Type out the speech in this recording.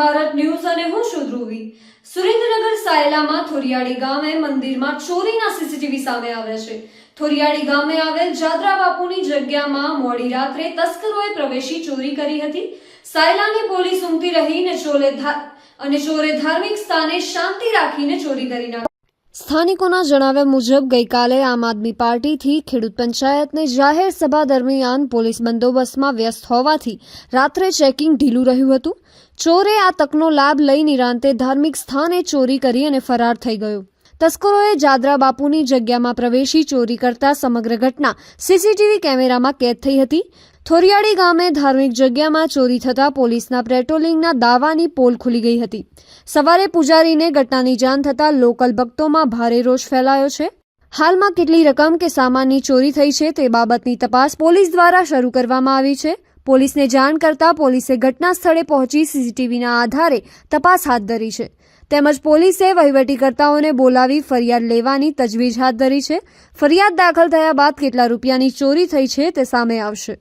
Bharat news અને હું છું ધ્રુવી. સુરેન્દ્રનગર સાયલામાં થોરિયાળી ગામે મંદિરમાં ચોરીના સીસીટીવી સામે આવ્યા છે. થોરિયાળી ગામે આવેલ જાદરા બાપુની જગ્યામાં મોડી રાત્રે તસ્કરોએ પ્રવેશી ચોરી કરી હતી. સાયલાની પોલીસ ઉમટી રહીને ચોલે અને ચોરે ધાર્મિક સ્થાને શાંતિ રાખીને ચોરી કરી નાખી. સ્થાનિકોના જણાવ્યા મુજબ, ગઈકાલે આમ આદમી પાર્ટીથી ખેડૂત પંચાયતને જાહેર સભા દરમિયાન પોલીસ બંદોબસ્તમાં વ્યસ્ત હોવાથી રાત્રે ચેકિંગ ઢીલું રહ્યું હતું. ચોરે આ તકનો લાભ લઈ નિરાંતે ધાર્મિક સ્થાને ચોરી કરી અને ફરાર થઈ ગયો. તસ્કરોએ જાદરા બાપુની જગ્યામાં પ્રવેશી ચોરી કરતા સમગ્ર ઘટના સીસીટીવી કેમેરામાં કેદ થઈ હતી. થોરિયાળી ગામે ધાર્મિક જગ્યામાં ચોરી થતાં પોલીસના પેટ્રોલિંગના દાવાની પોલ ખુલી ગઈ હતી. સવારે પૂજારીને ઘટનાની જાણ થતાં લોકલ ભક્તોમાં ભારે રોષ ફેલાયો છે. હાલમાં કેટલી રકમ કે સામાનની ચોરી થઈ છે તે બાબતની તપાસ પોલીસ દ્વારા શરૂ કરવામાં આવી છે. પોલીસને જાણ કરતા પોલીસે ઘટના સ્થળે પહોંચી સીસીટીવીના આધારે તપાસ હાથ ધરી છે. તેમજ પોલીસે વહીવટીકર્તાઓને બોલાવી ફરિયાદ લેવાની તજવીજ હાથ ધરી છે. ફરિયાદ દાખલ થયા બાદ કેટલા રૂપિયાની ચોરી થઈ છે તે સામે આવશે.